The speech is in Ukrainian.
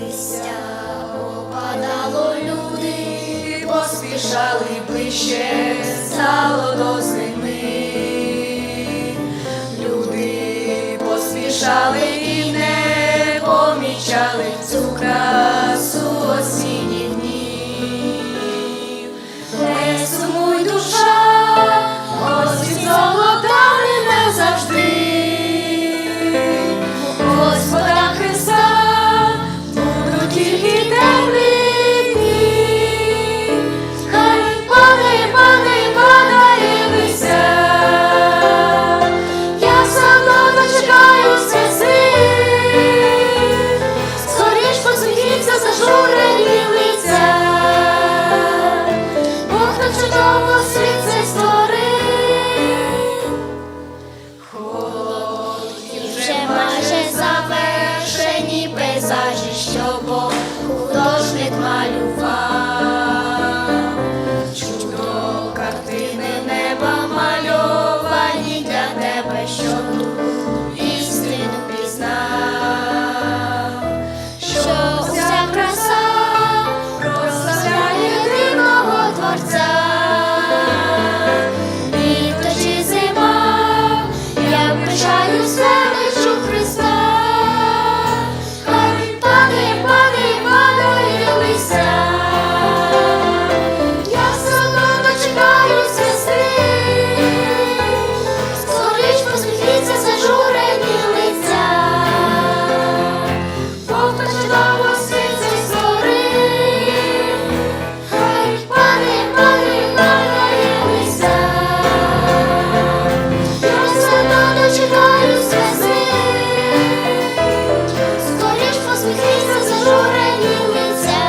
листя опадало люди, поспішали ближче стало до. Холод вже майже чекаю з скоріш посміхнися зажурені лиця,